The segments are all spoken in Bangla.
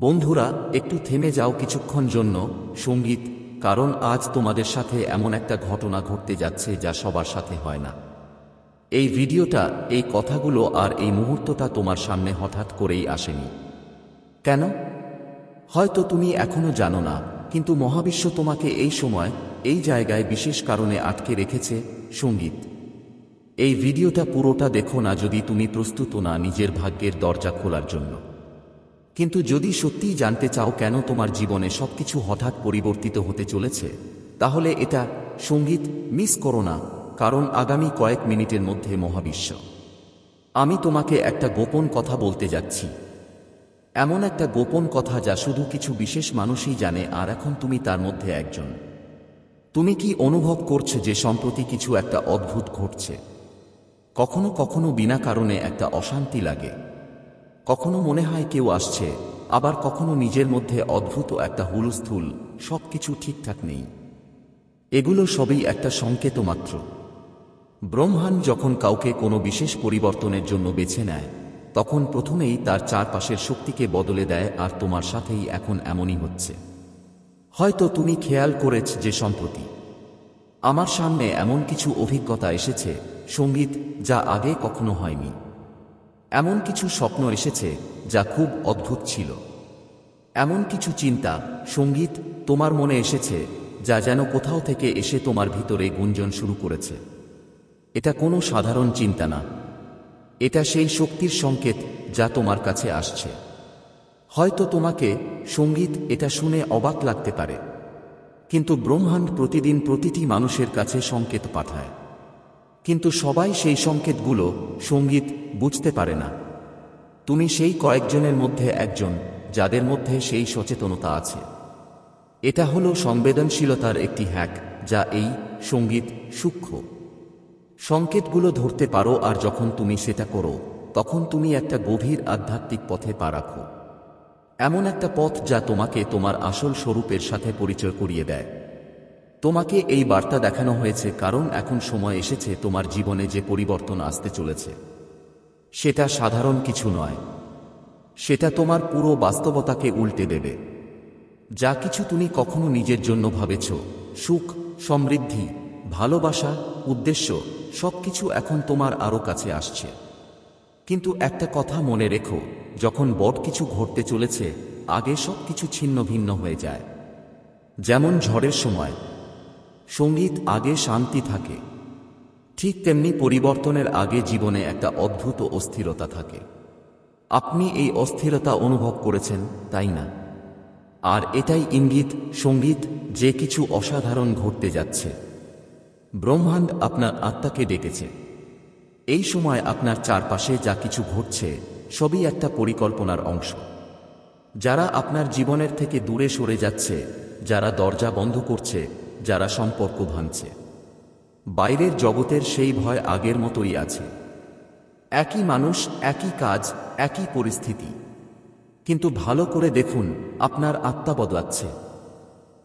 বন্ধুরা, একটু থেমে যাও কিছুক্ষণ জন্য, সংগীত, কারণ আজ তোমাদের সাথে এমন একটা ঘটনা ঘটতে যাচ্ছে যা সবার সাথে হয় না। এই ভিডিওটা, এই কথাগুলো আর এই মুহূর্তটা তোমার সামনে হঠাৎ করেই আসেনি। কেন? হয়তো তুমি এখনও জানো না, কিন্তু মহাবিশ্ব তোমাকে এই সময়, এই জায়গায় বিশেষ কারণে আটকে রেখেছে, সংগীত। এই ভিডিওটা পুরোটা দেখো না যদি তুমি প্রস্তুত না নিজের ভাগ্যের দরজা খোলার জন্য। কিন্তু যদি সত্যিই জানতে চাও কেন তোমার জীবনে সবকিছু হঠাৎ পরিবর্তিত হতে চলেছে, তাহলে এটা সংগীত মিস করো না, কারণ আগামী কয়েক মিনিটের মধ্যে মহাবিশ্ব। আমি তোমাকে একটা গোপন কথা বলতে যাচ্ছি। এমন একটা গোপন কথা যা শুধু কিছু বিশেষ মানুষই জানে আর এখন তুমি তার মধ্যে একজন। তুমি কি অনুভব করছ যে সম্প্রতি কিছু একটা অদ্ভুত ঘটছে? কখনো কখনো বিনা কারণে একটা অশান্তি লাগে। কখনো মনে হয় কেউ আসছে, আবার কখনো নিজের মধ্যে অদ্ভুত একটা হুলস্থুল, সবকিছু ঠিকঠাক নেই। এগুলো সবই একটা সংকেত মাত্র। ব্রহ্মাণ্ড যখন কাউকে কোনো বিশেষ পরিবর্তনের জন্য বেছে নেয়, তখন প্রথমেই তার চারপাশের শক্তিকে বদলে দেয় আর তোমার সাথেই এখন এমনই হচ্ছে। হয়তো তুমি খেয়াল করেছ যে সম্প্রতি আমার সামনে এমন কিছু অভিজ্ঞতা এসেছে, সংগীত, যা আগে কখনো হয়নি। এমন কিছু স্বপ্ন এসেছে যা খুব অদ্ভুত ছিল। এমন কিছু চিন্তা, সংগীত তোমার মনে এসেছে যা যেন কোথাও থেকে এসে তোমার ভিতরে গুঞ্জন শুরু করেছে। এটা কোনো সাধারণ চিন্তা না। এটা সেই শক্তির সংকেত যা তোমার কাছে আসছে। হয়তো তোমাকে সংগীত এটা শুনে অবাক লাগতে পারে, কিন্তু ব্রহ্মাণ্ড প্রতিদিন প্রতিটি মানুষের কাছে সংকেত পাঠায়। কিন্তু সবাই সেই সংকেতগুলো সংগীত বুঝতে পারে না। তুমি সেই কয়েকজনের মধ্যে একজন, যাদের মধ্যে সেই সচেতনতা আছে। এটা হলো সংবেদনশীলতার একটি হ্যাক, যা এই সংগীত সূক্ষ্ম। সংকেতগুলো ধরতে পারো আর যখন তুমি সেটা করো, তখন তুমি একটা গভীর আধ্যাত্মিক পথে পা রাখো। এমন একটা পথ যা তোমাকে তোমার আসল স্বরূপের সাথে পরিচয় করিয়ে দেয়। তোমাকে এই বার্তা দেখানো হয়েছে কারণ এখন সময় এসেছে তোমার জীবনে যে পরিবর্তন আসতে চলেছে। সেটা সাধারণ কিছু নয়। সেটা তোমার পুরো বাস্তবতাকে উল্টে দেবে। যা কিছু তুমি কখনো নিজের জন্য ভাবেছ, সুখ, সমৃদ্ধি, ভালোবাসা, উদ্দেশ্য, সবকিছু এখন তোমার আরও কাছে আসছে। কিন্তু একটা কথা মনে রেখো, যখন বট কিছু ঘটতে চলেছে, আগে সব কিছু ছিন্ন ভিন্ন হয়ে যায়। যেমন ঝড়ের সময় সংগীত আগে শান্তি থাকে। ঠিক তেমনি পরিবর্তনের আগে জীবনে একটা অদ্ভুত অস্থিরতা থাকে। আপনি এই অস্থিরতা অনুভব করেছেন, তাই না? আর এটাই ইঙ্গিত, সংগীত যে কিছু অসাধারণ ঘটতে যাচ্ছে। ব্রহ্মাণ্ড আপনার আত্মাকে ডেকেছে। এই সময় আপনার চারপাশে যা কিছু ঘটছে, সবই একটা পরিকল্পনার অংশ। যারা আপনার জীবনের থেকে দূরে সরে যাচ্ছে, যারা দরজা বন্ধ করছে যারা সম্পর্ক ভাঙছে। বাইরের জগতের সেই ভয় আগের মতোই আছে। একই মানুষ, একই কাজ, একই পরিস্থিতি। কিন্তু ভালো করে দেখুন, আপনার আত্মা বদলাচ্ছে।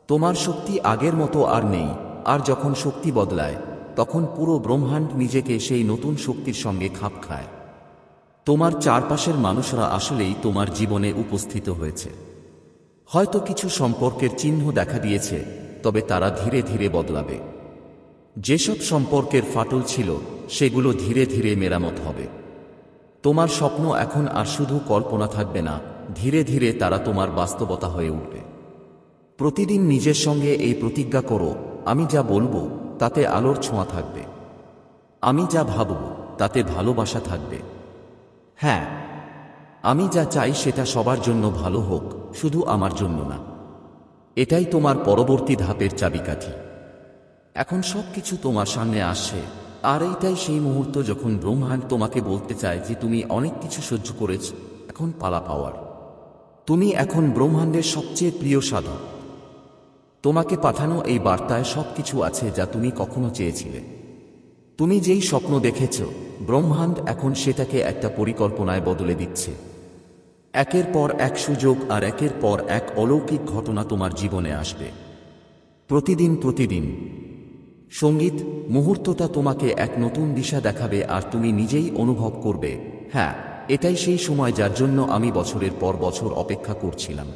তোমার শক্তি আগের মতো আর নেই, আর যখন শক্তি বদলায়, তখন পুরো ব্রহ্মাণ্ড নিজেকে সেই নতুন শক্তির সঙ্গে খাপ খায়। তোমার চারপাশের মানুষরা আসলেই তোমার জীবনে উপস্থিত হয়েছে। হয়তো কিছু সম্পর্কের চিহ্ন দেখা দিয়েছে তবে তারা ধীরে ধীরে বদলাবে। যেসব সম্পর্কের ফাটল ছিল, সেগুলো ধীরে ধীরে মেরামত হবে। তোমার স্বপ্ন এখন আর শুধু কল্পনা থাকবে না, ধীরে ধীরে তারা তোমার বাস্তবতা হয়ে উঠবে। প্রতিদিন নিজের সঙ্গে এই প্রতিজ্ঞা করো, আমি যা বলব, তাতে আলোর ছোঁয়া থাকবে। আমি যা ভাবব, তাতে ভালোবাসা থাকবে। হ্যাঁ আমি যা চাই সেটা সবার জন্য ভালো হোক, শুধু আমার জন্য না। এটাই তোমার পরবর্তী ধাপের চাবিকাঠি। এখন সব কিছু তোমার সামনে আসছে, আর এইটাই সেই মুহূর্ত যখন ব্রহ্মাণ্ড তোমাকে বলতে চায় যে তুমি অনেক কিছু সহ্য করেছ, এখন পালা পাওয়ার। তুমি এখন ব্রহ্মাণ্ডের সবচেয়ে প্রিয় সাধক। তোমাকে পাঠানো এই বার্তায় সব কিছু আছে যা তুমি কখনো চেয়েছিলে। তুমি যেই স্বপ্ন দেখেছ, ব্রহ্মাণ্ড এখন সেটাকে একটা পরিকল্পনায় বদলে দিচ্ছে। একের পর এক সুযোগ আর একের পর এক অলৌকিক ঘটনা তোমার জীবনে আসবে। প্রতিদিন প্রতিদিন। সংগীত, মুহূর্তটা তোমাকে এক নতুন দিশা দেখাবে আর তুমি নিজেই অনুভব করবে হ্যাঁ এটাই সেই সময় যার জন্য আমি বছরের পর বছর অপেক্ষা করছিলাম।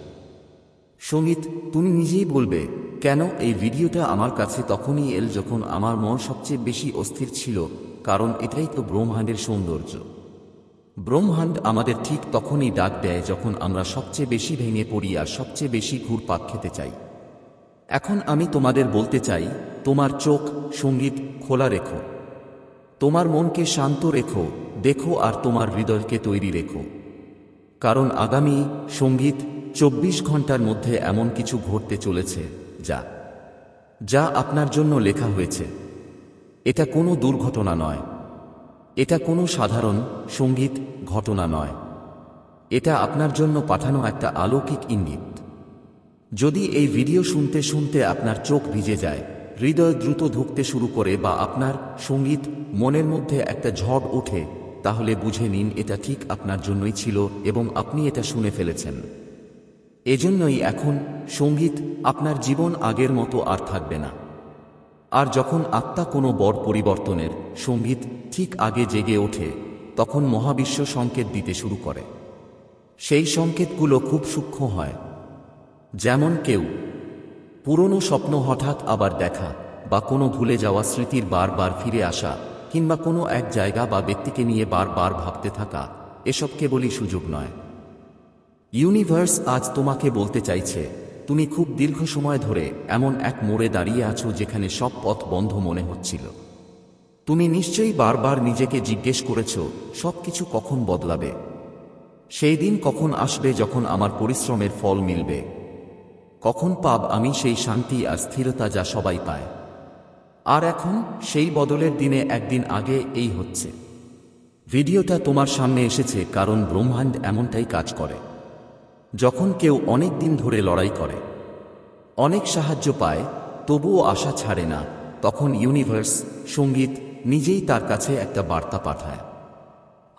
সংগীত, তুমি নিজেই বলবে, কেন এই ভিডিওটা আমার কাছে তখনই এল যখন আমার মন সবচেয়ে বেশি অস্থির ছিল, কারণ এটাই তো ব্রহ্মাণ্ডের সৌন্দর্য। ব্রহ্মাণ্ড আমাদের ঠিক তখনই ডাক দেয় যখন আমরা সবচেয়ে বেশি ভেঙে পড়ি আর সবচেয়ে বেশি ঘুরপাক খেতে চাই। এখন আমি তোমাদের বলতে চাই, তোমার চোখ, সংগীত খোলা রেখো। তোমার মনকে শান্ত রেখো, দেখো আর তোমার হৃদয়কে তৈরি রেখো। কারণ আগামী সংগীত চব্বিশ ঘণ্টার মধ্যে এমন কিছু ঘটতে চলেছে, যা যা আপনার জন্য লেখা হয়েছে। এটা কোনো দুর্ঘটনা নয়। এটা কোনো সাধারণ, সংগীত, ঘটনা নয়। এটা আপনার জন্য পাঠানো একটা আলৌকিক ইঙ্গিত। যদি এই ভিডিও শুনতে শুনতে আপনার চোখ ভিজে যায়, হৃদয় দ্রুত ধুকতে শুরু করে বা আপনার সংগীত মনের মধ্যে একটা ঝড় ওঠে, তাহলে বুঝে নিন এটা ঠিক আপনার জন্যই ছিল এবং আপনি এটা শুনে ফেলেছেন। এজন্যই এখন সংগীত আপনার জীবন আগের মতো আর থাকবে না। আর যখন আত্মা কোনো বড় পরিবর্তনের সংগীত ঠিক আগে জেগে ওঠে, তখন মহাবিশ্ব সংকেত দিতে শুরু করে। সেই সংকেতগুলো খুব সূক্ষ্ম হয়। যেমন কেউ, পুরনো স্বপ্ন হঠাৎ আবার দেখা বা কোনো ভুলে যাওয়া স্মৃতির বারবার ফিরে আসা কিংবা কোনো এক জায়গা বা ব্যক্তিকে নিয়ে বারবার ভাবতে থাকা, এসব কেবলই সুযোগ নয়। ইউনিভার্স আজ তোমাকে বলতে চাইছে তুমি খুব দীর্ঘ সময় ধরে এমন এক মোড়ে দাঁড়িয়ে আছো যেখানে সব পথ বন্ধ মনে হচ্ছিল। তুমি নিশ্চয়ই বারবার নিজেকে জিজ্ঞেস করেছ সব কিছু কখন বদলাবে? সেই দিন কখন আসবে যখন আমার পরিশ্রমের ফল মিলবে? কখন পাব আমি সেই শান্তি আর স্থিরতা যা সবাই পায়? আর এখন সেই বদলের দিনে একদিন আগে এই হচ্ছে। ভিডিওটা তোমার সামনে এসেছে কারণ ব্রহ্মাণ্ড এমনটাই কাজ করে। যখন কেউ অনেক দিন ধরে লড়াই করে, অনেক সাহায্য পায়, তবুও আশা ছাড়ে না, তখন ইউনিভার্স, সংগীত নিজেই তার কাছে একটা বার্তা পাঠায়।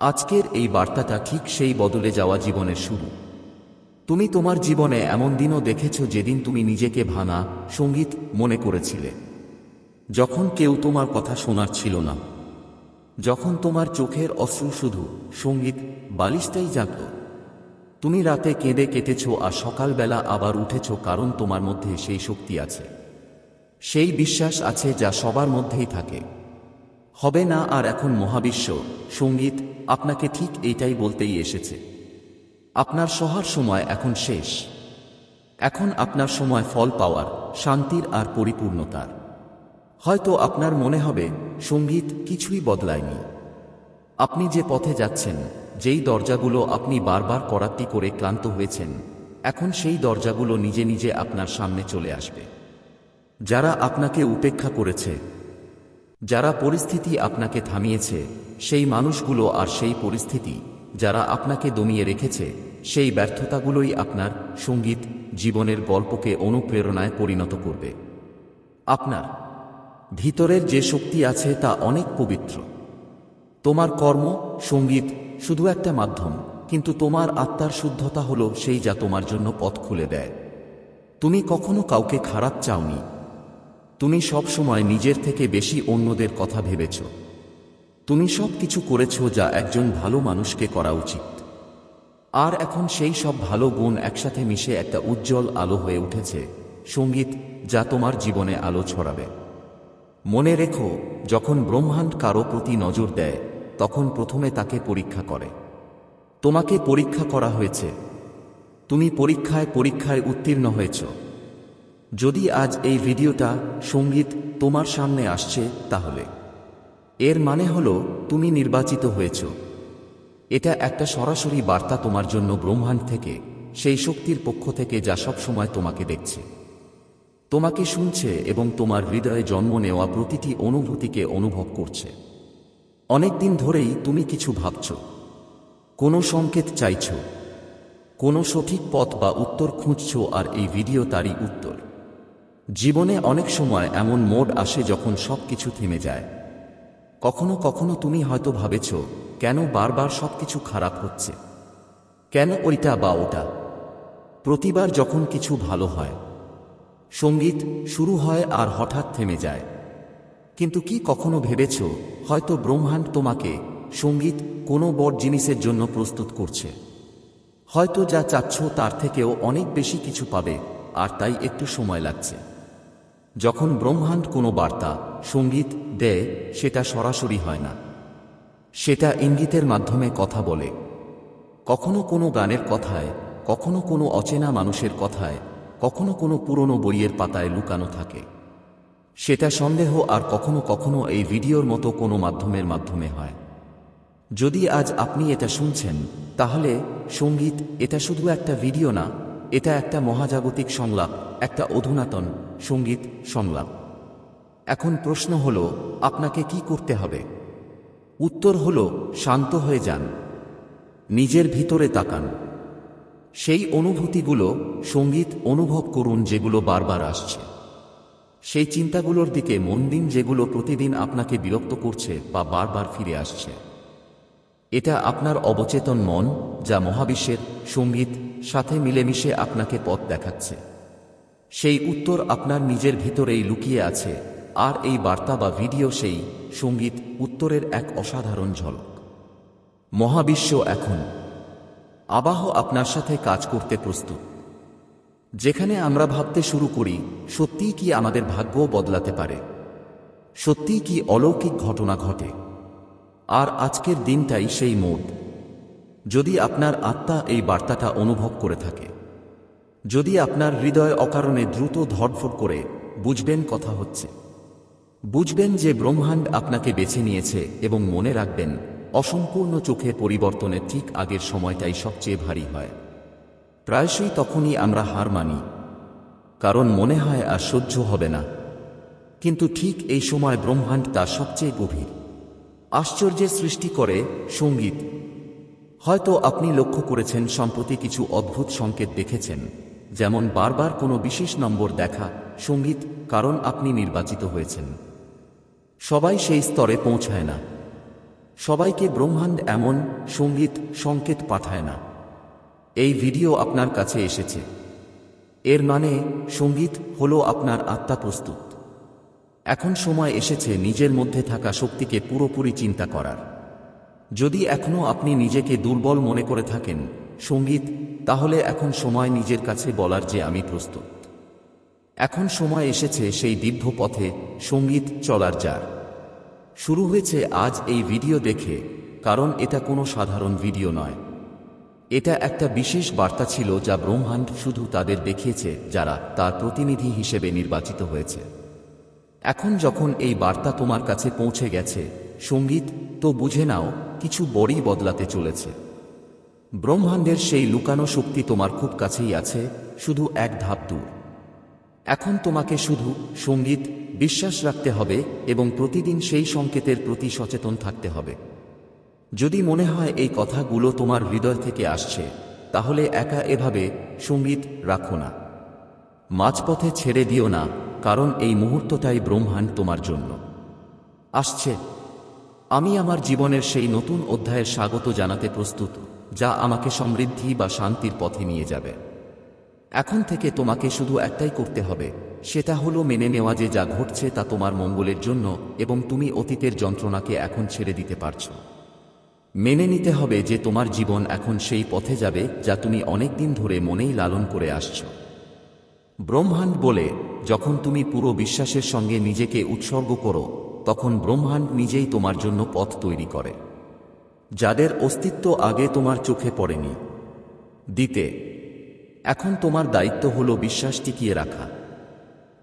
আজকের এই বার্তাটা ঠিক সেই বদলে যাওয়া জীবনের শুরু। তুমি তোমার জীবনে এমন দিনও দেখেছ যেদিন তুমি নিজেকে ভানা সংগীত মনে করেছিলে। যখন কেউ তোমার কথা শোনার ছিল না, যখন তোমার চোখের অশ্রু শুধু সংগীত বালিশটাই জাগত তুমি রাতে কেঁদে কেটেছ আর সকালবেলা আবার উঠেছ কারণ তোমার মধ্যে সেই শক্তি আছে। সেই বিশ্বাস আছে যা সবার মধ্যেই থাকে। হবে না আর এখন মহাবিশ্ব, সংগীত আপনাকে ঠিক এইটাই বলতেই এসেছে। আপনার সহার সময় এখন শেষ। এখন আপনার সময় ফল পাওয়ার, শান্তির আর পরিপূর্ণতার। হয়তো আপনার মনে হবে, সংগীত কিছুই বদলায়নি। আপনি যে পথে যাচ্ছেন যেই দরজাগুলো আপনি বারবার করাত্তি করে ক্লান্ত হয়েছেন, এখন সেই দরজাগুলো নিজে নিজে আপনার সামনে চলে আসবে। যারা আপনাকে উপেক্ষা করেছে, যারা পরিস্থিতি আপনাকে থামিয়েছে, সেই মানুষগুলো আর সেই পরিস্থিতি যারা আপনাকে দমিয়ে রেখেছে, সেই ব্যর্থতাগুলোই আপনার সংগীত জীবনের গল্পকে অনুপ্রেরণায় পরিণত করবে। আপনার ভিতরের যে শক্তি আছে তা অনেক পবিত্র। তোমার কর্ম, সংগীত শুধু একটা মাধ্যম, কিন্তু তোমার আত্মার শুদ্ধতা হল সেই যা তোমার জন্য পথ খুলে দেয়। তুমি কখনো কাউকে খারাপ চাওনি। তুমি সব সময় নিজের থেকে বেশি অন্যদের কথা ভেবেছ। তুমি সব কিছু করেছ যা একজন ভালো মানুষকে করা উচিত। আর এখন সেই সব ভালো গুণ একসাথে মিশে একটা উজ্জ্বল আলো হয়ে উঠেছে, সংগীত যা তোমার জীবনে আলো ছড়াবে। মনে রেখো, যখন ব্রহ্মাণ্ড কারও প্রতি নজর দেয় তখন প্রথমে তাকে পরীক্ষা করে। তোমাকে পরীক্ষা করা হয়েছে। তুমি পরীক্ষায় পরীক্ষায় উত্তীর্ণ হয়েছ। যদি আজ এই ভিডিওটা, সংগীত, তোমার সামনে আসছে, তাহলে। এর মানে হলো, তুমি নির্বাচিত হয়েছ। এটা একটা সরাসরি বার্তা তোমার জন্য ব্রহ্মাণ্ড থেকে, সেই শক্তির পক্ষ থেকে যা সব সময় তোমাকে দেখছে। তোমাকে শুনছে এবং তোমার হৃদয়ে জন্ম নেওয়া প্রতিটি অনুভূতিকে অনুভব করছে। অনেক দিন ধরেই তুমি কিছু ভাবছ। কোনো সংকেত চাইছ। কোনো সঠিক পথ বা উত্তর খুঁজছ আর এই ভিডিও তারই উত্তর। জীবনে অনেক সময় এমন মোড আসে যখন সব কিছু থেমে যায়। কখনো কখনো তুমি হয়তো ভাবেছ, কেন বারবার সব কিছু খারাপ হচ্ছে? কেন ওইটা বা ওটা? প্রতিবার যখন কিছু ভালো হয়, সংগীত শুরু হয় আর হঠাৎ থেমে যায়। কিন্তু কি কখনো ভেবেছ হয়তো ব্রহ্মাণ্ড তোমাকে সংগীত কোনো বড় জিনিসের জন্য প্রস্তুত করছে। হয়তো যা চাচ্ছ তার থেকেও অনেক বেশি কিছু পাবে, আর তাই একটু সময় লাগছে। যখন ব্রহ্মাণ্ড কোনো বার্তা, সংগীত দেয়, সেটা সরাসরি হয় না। সেটা ইঙ্গিতের মাধ্যমে কথা বলে। কখনো কোনো গানের কথায়, কখনো কোনো অচেনা মানুষের কথায়, কখনো কোনো পুরনো বইয়ের পাতায় লুকানো থাকে। সেটা সন্দেহ আর কখনো কখনো এই ভিডিওর মতো কোনো মাধ্যমের মাধ্যমে হয়। যদি আজ আপনি এটা শুনছেন, তাহলে সংগীত এটা শুধু একটা ভিডিও না, এটা একটা মহাজাগতিক সংলাপ, একটা অধুনাতন সংগীত সংলাপ। এখন প্রশ্ন হল, আপনাকে কি করতে হবে? উত্তর হল, শান্ত হয়ে যান। নিজের ভিতরে তাকান। সেই অনুভূতিগুলো সংগীত অনুভব করুন যেগুলো বারবার আসছে। সেই চিন্তাগুলোর দিকে মন দিন যেগুলো প্রতিদিন আপনাকে বিরক্ত করছে বা বারবার ফিরে আসছে। এটা আপনার অবচেতন মন, যা মহাবিশ্বের, সংগীত, সাথে মিলেমিশে আপনাকে পথ দেখাচ্ছে। সেই উত্তর আপনার নিজের ভিতরেই লুকিয়ে আছে, আর এই বার্তা বা ভিডিও সেই সংগীত উত্তরের এক অসাধারণ ঝলক। মহাবিশ্ব এখন আবাহ আপনার সাথে কাজ করতে প্রস্তুত। যেখানে আমরা ভাবতে শুরু করি, সত্যিই কি আমাদের ভাগ্যও বদলাতে পারে? সত্যিই কি অলৌকিক ঘটনা ঘটে? আর আজকের দিনটাই সেই মোড। যদি আপনার আত্মা এই বার্তাটা অনুভব করে থাকে, যদি আপনার হৃদয় অকারণে দ্রুত ধরফর করে, বুঝবেন কথা হচ্ছে। বুঝবেন যে ব্রহ্মাণ্ড আপনাকে বেছে নিয়েছে এবং মনে রাখবেন, অসম্পূর্ণ চোখে পরিবর্তনের ঠিক আগের সময়টাই সবচেয়ে ভারী হয়। প্রায়শই তখনই আমরা হার মানি, কারণ মনে হয় আর সহ্য হবে না। কিন্তু ঠিক এই সময় ব্রহ্মাণ্ড তার সবচেয়ে গভীর। আশ্চর্যের সৃষ্টি করে সংগীত। হয়তো আপনি লক্ষ্য করেছেন, সম্প্রতি কিছু অদ্ভুত সংকেত দেখেছেন, যেমন বারবার কোনো বিশেষ নম্বর দেখা, সংগীত, কারণ আপনি নির্বাচিত হয়েছেন। সবাই সেই স্তরে পৌঁছায় না। সবাইকে ব্রহ্মাণ্ড এমন সংগীত সংকেত পাঠায় না। এই ভিডিও আপনার কাছে এসেছে। এর মানে সংগীত হলো আপনার আত্মা প্রস্তুত। এখন সময় এসেছে নিজের মধ্যে থাকা শক্তিকে পুরোপুরি চিন্তা করার। যদি এখনও আপনি নিজেকে দুর্বল মনে করে থাকেন সংগীত, তাহলে এখন সময় নিজের কাছে বলার যে আমি প্রস্তুত। এখন সময় এসেছে সেই দীর্ঘ পথে সংগীত চলার যার। শুরু হয়েছে আজ এই ভিডিও দেখে, কারণ এটা কোনো সাধারণ ভিডিও নয়। এটা একটা বিশেষ বার্তা ছিল যা ব্রহ্মাণ্ড শুধু তাদের দেখিয়েছে, যারা তার প্রতিনিধি হিসেবে নির্বাচিত হয়েছে। এখন যখন এই বার্তা তোমার কাছে পৌঁছে গেছে, সংগীত, তো বুঝে নাও, কিছু বড়ই বদলাতে চলেছে। ব্রহ্মাণ্ডের সেই লুকানো শক্তি তোমার খুব কাছেই আছে, শুধু এক ধাপ দূর। এখন তোমাকে শুধু সংগীত, বিশ্বাস রাখতে হবে এবং প্রতিদিন সেই সংকেতের প্রতি সচেতন থাকতে হবে। যদি মনে হয় এই কথাগুলো তোমার হৃদয় থেকে আসছে, তাহলে একা এভাবে সংগীত রাখো না। মাঝপথে ছেড়ে দিও না, কারণ এই মুহূর্তটাই ব্রহ্মাণ্ড তোমার জন্য। আসছে। আমি আমার জীবনের সেই নতুন অধ্যায়ের স্বাগত জানাতে প্রস্তুত, যা আমাকে সমৃদ্ধি বা শান্তির পথে নিয়ে যাবে। এখন থেকে তোমাকে শুধু একটাই করতে হবে, সেটা হলো মেনে নেওয়া যে যা ঘটছে তা তোমার মঙ্গলের জন্য এবং তুমি অতীতের যন্ত্রণাকে এখন ছেড়ে দিতে পারছ। মেনে নিতে হবে যে তোমার জীবন এখন সেই পথে যাবে যা তুমি অনেকদিন ধরে মনেই লালন করে আসছ। ব্রহ্মাণ্ড বলে, যখন তুমি পুরো বিশ্বাসের সঙ্গে নিজেকে উৎসর্গ করো, তখন ব্রহ্মাণ্ড নিজেই তোমার জন্য পথ তৈরি করে। যাদের অস্তিত্ব আগে তোমার চোখে পড়েনি। দিতে এখন তোমার দায়িত্ব হলো বিশ্বাস টিকিয়ে রাখা।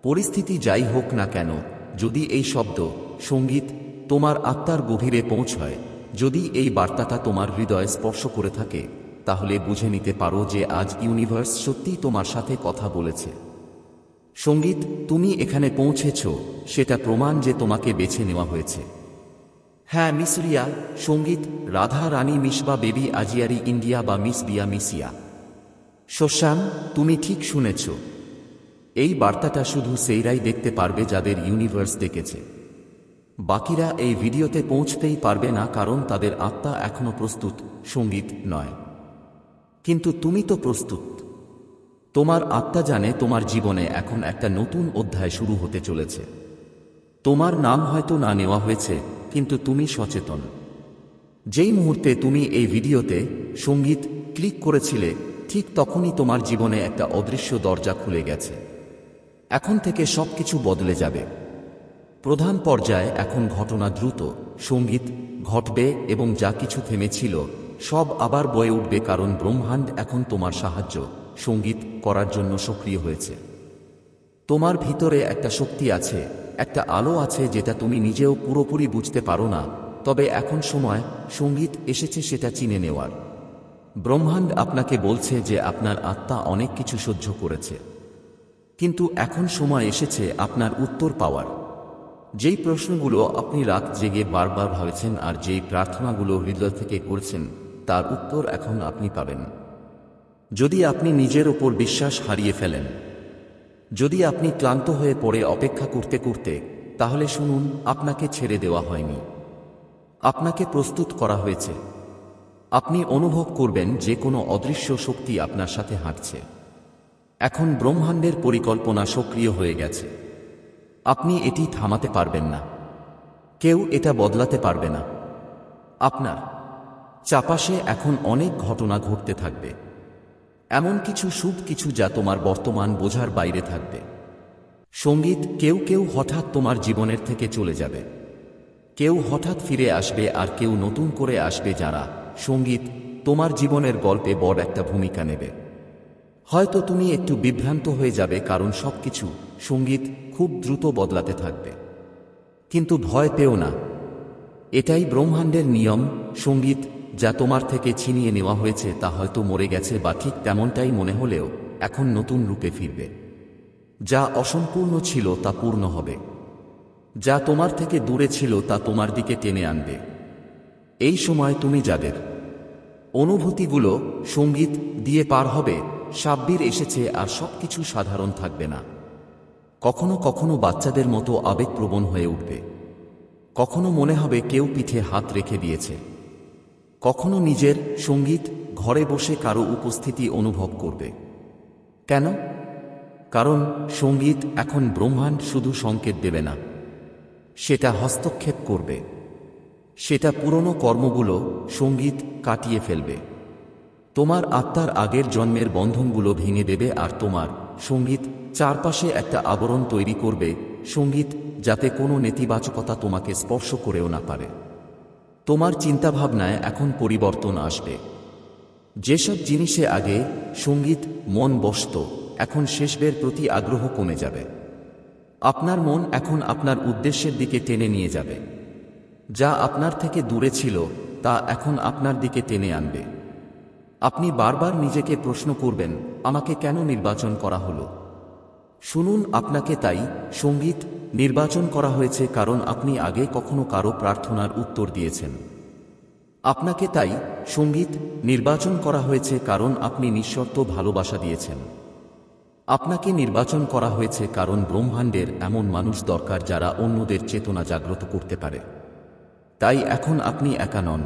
পরিস্থিতি যাই হোক না কেন, যদি এই শব্দ, সংগীত, তোমার আত্মার গভীরে পৌঁছয় যদি এই বার্তাটা তোমার হৃদয় স্পর্শ করে থাকে, তাহলে বুঝে নিতে পারো যে আজ ইউনিভার্স সত্যিই তোমার সাথে কথা বলেছে। সংগীত, তুমি এখানে পৌঁছেছ, সেটা প্রমাণ যে তোমাকে বেছে নেওয়া হয়েছে। হ্যাঁ মিস রিয়া, সংগীত, রাধা, রানী মিসবা বেবি, আজিয়ারি, ইন্ডিয়া বা মিস বিয়া মিসিয়া শশান তুমি ঠিক শুনেছ। এই বার্তাটা শুধু সেইরাই দেখতে পারবে যাদের ইউনিভার্স দেখেছে। বাকিরা এই ভিডিওতে পৌঁছতেই পারবে না কারণ তাদের আত্মা এখনও প্রস্তুত, সংগীত নয়। কিন্তু তুমি তো প্রস্তুত। তোমার আত্মা জানে তোমার জীবনে এখন একটা নতুন অধ্যায় শুরু হতে চলেছে। তোমার নাম হয়তো না নেওয়া হয়েছে, কিন্তু তুমি সচেতন। যেই মুহূর্তে তুমি এই ভিডিওতে সংগীত ক্লিক করেছিলে, ঠিক তখনই তোমার জীবনে একটা অদৃশ্য দরজা খুলে গেছে। এখন থেকে সবকিছু বদলে যাবে। প্রধান পর্যায়ে এখন ঘটনা দ্রুত, সংগীত, ঘটবে এবং যা কিছু থেমেছিল, সব আবার বয়ে উঠবে কারণ ব্রহ্মাণ্ড এখন তোমার সাহায্য, সংগীত করার জন্য সক্রিয় হয়েছে। তোমার ভিতরে একটা শক্তি আছে, একটা আলো আছে যেটা তুমি নিজেও পুরোপুরি বুঝতে পারো না, তবে এখন সময়, সংগীত এসেছে সেটা চিনে নেওয়ার। ব্রহ্মাণ্ড আপনাকে বলছে যে আপনার আত্মা অনেক কিছু সহ্য করেছে। কিন্তু এখন সময় এসেছে আপনার উত্তর পাওয়ার। যেই প্রশ্নগুলো আপনি রাত জেগে বারবার ভাবেছেন আর যেই প্রার্থনাগুলো হৃদয় থেকে করছেন, তার উত্তর এখন আপনি পাবেন। যদি আপনি নিজের ওপর বিশ্বাস হারিয়ে ফেলেন, যদি আপনি ক্লান্ত হয়ে পড়ে অপেক্ষা করতে করতে, তাহলে শুনুন, আপনাকে ছেড়ে দেওয়া হয়নি। আপনাকে প্রস্তুত করা হয়েছে। আপনি অনুভব করবেন যে কোনো অদৃশ্য শক্তি আপনার সাথে হাঁটছে। এখন ব্রহ্মাণ্ডের পরিকল্পনা সক্রিয় হয়ে গেছে। আপনি এটি থামাতে পারবেন না। কেউ এটা বদলাতে পারবে না। আপনার চাপাশে এখন অনেক ঘটনা ঘটতে থাকবে। এমন কিছু সুখ কিছু যা তোমার বর্তমান বোঝার বাইরে থাকবে। সংগীত কেউ কেউ হঠাৎ তোমার জীবনের থেকে চলে যাবে। কেউ হঠাৎ ফিরে আসবে আর কেউ নতুন করে আসবে যারা সংগীত তোমার জীবনের গল্পে বড় একটা ভূমিকা নেবে। হয়তো তুমি একটু বিভ্রান্ত হয়ে যাবে কারণ সবকিছু সংগীত খুব দ্রুত বদলাতে থাকবে। কিন্তু ভয় পেও না। এটাই ব্রহ্মাণ্ডের নিয়ম, সংগীত, যা তোমার থেকে ছিনিয়ে নেওয়া হয়েছে তা হয়তো মরে গেছে বা ঠিক তেমনটাই মনে হলেও এখন নতুন রূপে ফিরবে। যা অসম্পূর্ণ ছিল তা পূর্ণ হবে। যা তোমার থেকে দূরে ছিল তা তোমার দিকে টেনে আনবে। এই সময় তুমি যাদের অনুভূতিগুলো সংগীত দিয়ে পার হবে, সাব্বির এসেছে আর সবকিছু সাধারণ থাকবে না। কখনো কখনো বাচ্চাদের মতো আবেগপ্রবণ হয়ে উঠবে। কখনো মনে হবে কেউ পিঠে হাত রেখে দিয়েছে। কখনো নিজের সংগীত ঘরে বসে কারও উপস্থিতি অনুভব করবে। কেন? কারণ সংগীত এখন ব্রহ্মাণ্ড শুধু সংকেত দেবে না। সেটা হস্তক্ষেপ করবে। সেটা পুরনো কর্মগুলো সংগীত কাটিয়ে ফেলবে। তোমার আত্মার আগের জন্মের বন্ধনগুলো ভেঙে দেবে আর তোমার সংগীত চারপাশে একটা আবরণ তৈরি করবে সংগীত যাতে কোনো নেতিবাচকতা তোমাকে স্পর্শ করেও না পারে। তোমার চিন্তাভাবনায় এখন পরিবর্তন আসবে। যেসব জিনিসে আগে সংগীত, মন বসত, এখন শেষবের প্রতি আগ্রহ কমে যাবে। আপনার মন এখন আপনার উদ্দেশ্যের দিকে টেনে নিয়ে যাবে। যা আপনার থেকে দূরে ছিল, তা এখন আপনার দিকে টেনে আনবে। আপনি বারবার নিজেকে প্রশ্ন করবেন, আমাকে কেন নির্বাচন করা হলো? শুনুন, আপনাকে তাই সংগীত নির্বাচন করা হয়েছে কারণ আপনি আগে কখনো কারও প্রার্থনার উত্তর দিয়েছেন। আপনাকে তাই সংগীত নির্বাচন করা হয়েছে কারণ আপনি নিঃশর্ত ভালোবাসা দিয়েছেন। আপনাকে নির্বাচন করা হয়েছে কারণ ব্রহ্মাণ্ডের এমন মানুষ দরকার যারা অন্যদের চেতনা জাগ্রত করতে পারে। তাই এখন আপনি একা নন।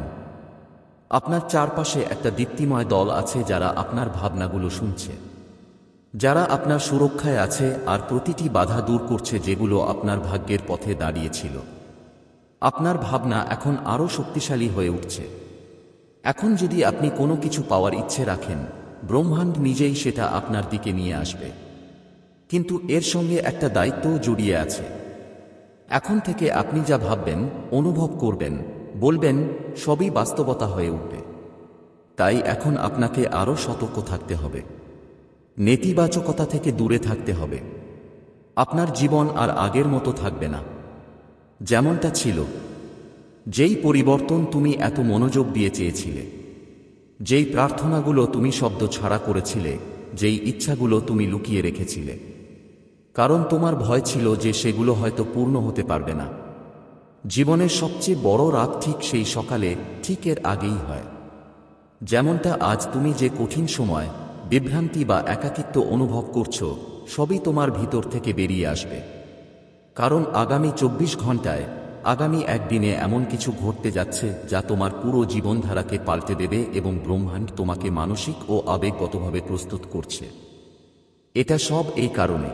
আপনার চারপাশে একটা দীপ্তিময় দল আছে যারা আপনার ভাবনাগুলো শুনছে। যারা আপনার সুরক্ষায় আছে আর প্রতিটি বাধা দূর করছে যেগুলো আপনার ভাগ্যের পথে দাঁড়িয়েছিল। আপনার ভাবনা এখন আরও শক্তিশালী হয়ে উঠছে। এখন যদি আপনি কোনো কিছু পাওয়ার ইচ্ছে রাখেন, ব্রহ্মাণ্ড নিজেই সেটা আপনার দিকে নিয়ে আসবে। কিন্তু এর সঙ্গে একটা দায়িত্বও জড়িয়ে আছে। এখন থেকে আপনি যা ভাববেন, অনুভব করবেন বলবেন, সবই বাস্তবতা হয়ে উঠবে। তাই এখন আপনাকে আরও সতর্ক থাকতে হবে। নেতিবাচকতা থেকে দূরে থাকতে হবে। আপনার জীবন আর আগের মতো থাকবে না। যেমনটা ছিল। যেই পরিবর্তন তুমি এত মনোযোগ দিয়ে চেয়েছিলে। যেই প্রার্থনাগুলো তুমি শব্দ ছাড়া করেছিলে। যেই ইচ্ছাগুলো তুমি লুকিয়ে রেখেছিলে। কারণ তোমার ভয় ছিল যে সেগুলো হয়তো পূর্ণ হতে পারবে না। জীবনের সবচেয়ে বড় রাত ঠিক সেই সকালে ঠিক এর আগেই হয়। যেমনটা আজ তুমি যে কঠিন সময়, বিভ্রান্তি বা একাকিত্ব অনুভব করছ, সবই তোমার ভিতর থেকে বেরিয়ে আসবে। কারণ আগামী চব্বিশ ঘন্টায় আগামী একদিনে এমন কিছু ঘটতে যাচ্ছে যা তোমার পুরো জীবনধারাকে পাল্টে দেবে এবং ব্রহ্মাণ্ড তোমাকে মানসিক ও আবেগগতভাবে প্রস্তুত করছে। এটা সব এই কারণে।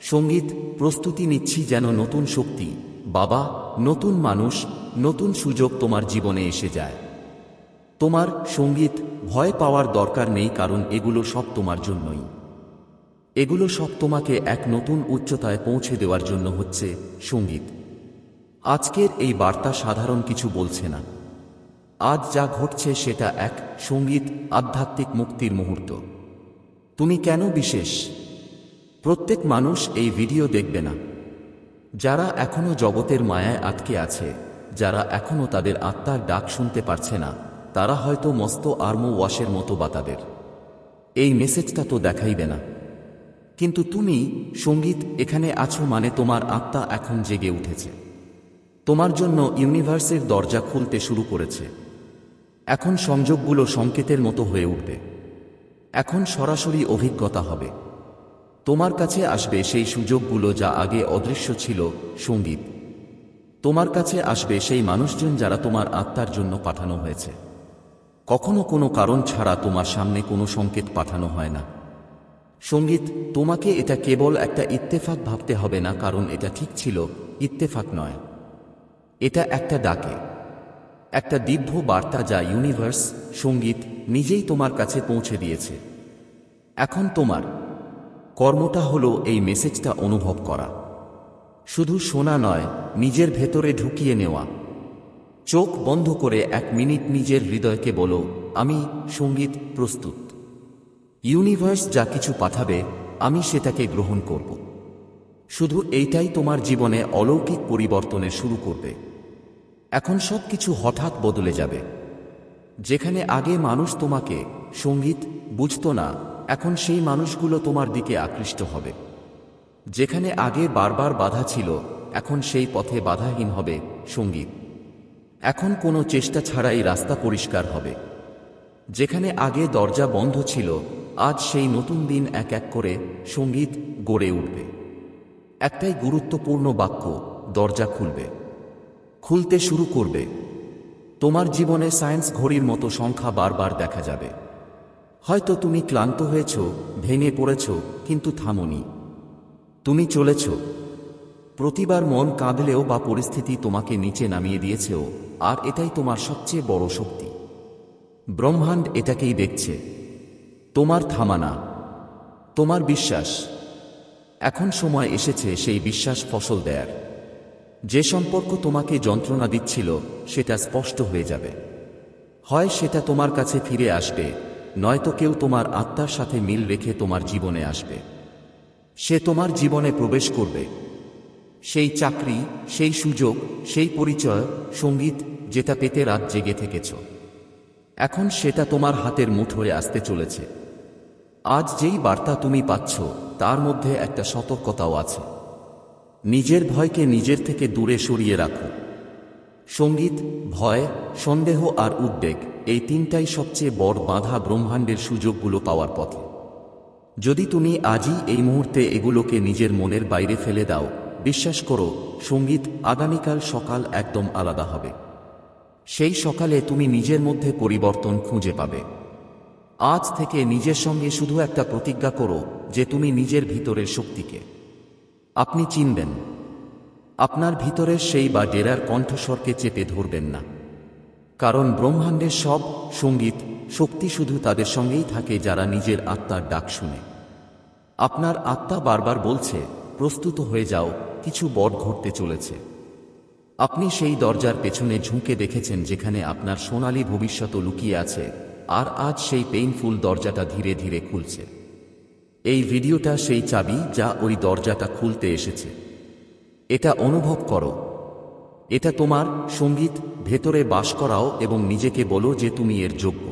সংগীত, প্রস্তুতি নিচ্ছি যেন নতুন শক্তি বাবা, নতুন মানুষ, নতুন সুযোগ তোমার জীবনে এসে যায়। তোমার সংগীত ভয় পাওয়ার দরকার নেই কারণ এগুলো সব তোমার জন্যই। এগুলো সব তোমাকে এক নতুন উচ্চতায় পৌঁছে দেওয়ার জন্য হচ্ছে সংগীত। আজকের এই বার্তা সাধারণ কিছু বলছে না। আজ যা ঘটছে সেটা এক সংগীত আধ্যাত্মিক মুক্তির মুহূর্ত। তুমি কেন বিশেষ? প্রত্যেক মানুষ এই ভিডিও দেখবে না। যারা এখনও জগতের মায়ায় আটকে আছে, যারা এখনও তাদের আত্মার ডাক শুনতে পারছে না, তারা হয়তো মস্ত আর্মো ওয়াশের মতো বাতাদের এই মেসেজটা তো দেখাইবে না। কিন্তু তুমি, সংগীত, এখানে আছো মানে তোমার আত্মা এখন জেগে উঠেছে। তোমার জন্য ইউনিভার্সের দরজা খুলতে শুরু করেছে। এখন সংযোগগুলো সংকেতের মতো হয়ে উঠবে। এখন সরাসরি অভিজ্ঞতা হবে। তোমার কাছে আসবে সেই সুযোগগুলো যা আগে অদৃশ্য ছিল, সংগীত। তোমার কাছে আসবে সেই মানুষজন যারা তোমার আত্মার জন্য পাঠানো হয়েছে। কখনো কোনো কারণ ছাড়া তোমার সামনে কোনো সংকেত পাঠানো হয় না। সংগীত, তোমাকে এটা কেবল একটা ইত্তেফাক ভাবতে হবে না, কারণ এটা ঠিক ছিল, ইত্তেফাক নয়। এটা একটা ডাকে। একটা দিব্য বার্তা যা ইউনিভার্স, সংগীত নিজেই তোমার কাছে পৌঁছে দিয়েছে। এখন তোমার কর্মটা হলো এই মেসেজটা অনুভব করা। শুধু শোনা নয়, নিজের ভেতরে ঢুকিয়ে নেওয়া। চোখ বন্ধ করে এক মিনিট নিজের হৃদয়কে বলো, আমি সংগীত প্রস্তুত। ইউনিভার্স যা কিছু পাঠাবে, আমি সেটাকে গ্রহণ করব। শুধু এইটাই তোমার জীবনে অলৌকিক পরিবর্তনের শুরু করবে। এখন সব কিছু হঠাৎ বদলে যাবে। যেখানে আগে মানুষ তোমাকে সংগীত বুঝত না এখন সেই মানুষগুলো তোমার দিকে আকৃষ্ট হবে। যেখানে আগে বারবার বাধা ছিল, এখন সেই পথে বাধাহীন হবে সংগীত এখন কোনো চেষ্টা ছাড়াই রাস্তা পরিষ্কার হবে। যেখানে আগে দরজা বন্ধ ছিল, আজ সেই নতুন দিন এক এক করে সংগীত গড়ে উঠবে। একটাই গুরুত্বপূর্ণ বাক্য, দরজা খুলবে। খুলতে শুরু করবে। তোমার জীবনে সায়েন্স ঘড়ির মতো সংখ্যা বারবার দেখা যাবে। হয়তো তুমি ক্লান্ত হয়েছ, ভেঙে পড়েছ, কিন্তু থামনি। তুমি চলেছ। প্রতিবার মন কাঁদলেও বা পরিস্থিতি তোমাকে নিচে নামিয়ে দিয়েছেও, আর এটাই তোমার সবচেয়ে বড় শক্তি। ব্রহ্মাণ্ড এটাকেই দেখছে। তোমার থামানা। তোমার বিশ্বাস। এখন সময় এসেছে সেই বিশ্বাস ফসল দেয়ার। যে সম্পর্ক তোমাকে যন্ত্রণা দিচ্ছিল, সেটা স্পষ্ট হয়ে যাবে। হয় সেটা তোমার কাছে ফিরে আসবে নয়তো কেউ তোমার আত্মার সাথে মিল রেখে তোমার জীবনে আসবে। সে তোমার জীবনে প্রবেশ করবে। সেই চাকরি, সেই সুযোগ, সেই পরিচয়, সংগীত, যেটা পেতে রাত জেগে থেকেছ। এখন সেটা তোমার হাতের মুঠোয় আসতে চলেছে। আজ যেই বার্তা তুমি পাচ্ছ, তার মধ্যে একটা সতর্কতাও আছে। নিজের ভয়কে নিজের থেকে দূরে সরিয়ে রাখো। সংগীত, ভয়, সন্দেহ আর উদ্বেগ এই তিনটাই সবচেয়ে বড় বাধা ব্রহ্মাণ্ডের সুযোগগুলো পাওয়ার পথে। যদি তুমি আজই এই মুহূর্তে এগুলোকে নিজের মনের বাইরে ফেলে দাও, বিশ্বাস করো, সংগীত আগামীকাল সকাল একদম আলাদা হবে। সেই সকালে তুমি নিজের মধ্যে পরিবর্তন খুঁজে পাবে। আজ থেকে নিজের সঙ্গে শুধু একটা প্রতিজ্ঞা করো যে তুমি নিজের ভিতরের শক্তিকে। আপনি চিনবেন। আপনার ভিতরের সেই বা ডেরার কণ্ঠস্বরকে চেপে ধরবেন না। কারণ ব্রহ্মাণ্ডের সব সংগীত শক্তি শুধু তাদের সঙ্গেই থাকে যারা নিজের আত্মার ডাক শুনে। আপনার আত্মা বারবার বলছে, প্রস্তুত হয়ে যাও, কিছু বট ঘটতে চলেছে। আপনি সেই দরজার পেছনে ঝুঁকে দেখেছেন যেখানে আপনার সোনালী ভবিষ্যৎ লুকিয়ে আছে, আর আজ সেই পেইনফুল দরজাটা ধীরে ধীরে খুলছে। এই ভিডিওটা সেই চাবি যা ওই দরজাটা খুলতে এসেছে। এটা অনুভব করো এটা তোমার সংগীত ভেতরে বাস করাও এবং নিজেকে বলো যে তুমি এর যোগ্য।